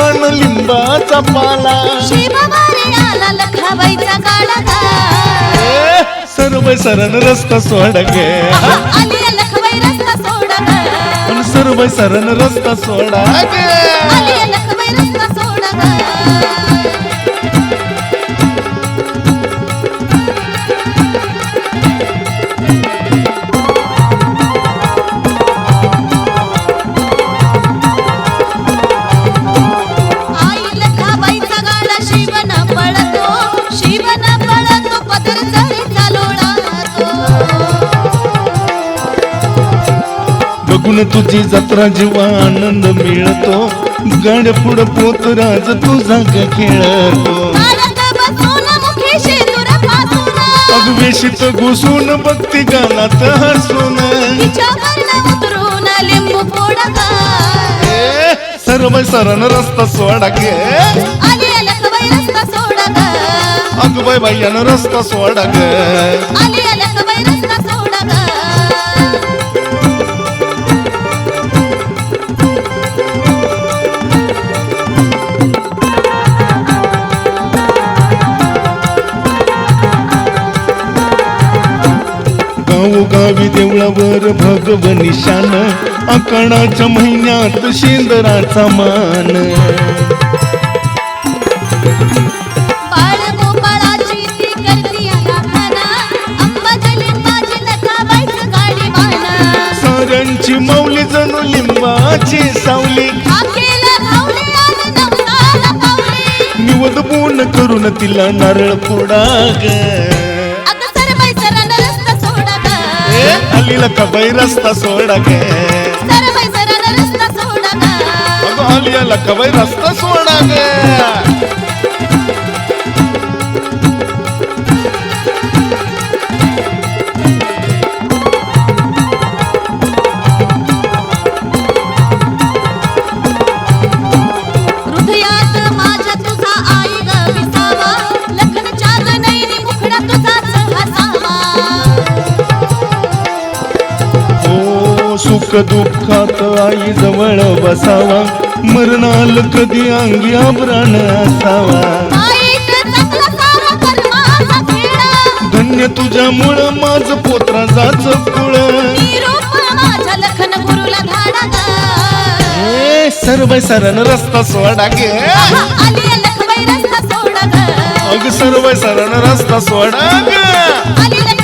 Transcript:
आण लिंबाचा पाला. सर्व सरण रस्ता सोड गे आली लखबाई रस्ता सोडा गा पण सर्व सरण रस्ता सोडा. गे बघून तुझी जत्रा जेव्हा आनंद मिळतो. गाड्या पुढं पोतराज तुझा खेळतो. अगवेशीत घुसून बघती गालात हसून. सर्व सरण रस्ता सोडा गे आली लखबाई रस्ता सोडा गा अग बाय बाईयानं रस्ता सोडा ग आली लखबाई रस्ता सोडा गा गावोगावी देवळावर भगवनी शान आकाडाच्या महिन्यात शेंदराचा मान. साऱ्यांची माऊली जणू लिंबाची सावली. निवद बोन करून तिला नारळ फोडा ग. आलीला कबाई रस्ता सोडा ग अगं आलियाला कबाई रस्ता सोडा ग सुख दुःखात आई जवळ बसावा. मरणाल कधी अंगी आभरण असावा. धन्य तुझ्या मुळ धन्य तुझ्यामुळं माझ पोत्रा जाच कुळ. ए सर्व सरण रस्ता सोडा गे. अग सर्व सरण रस्ता सोडा गे.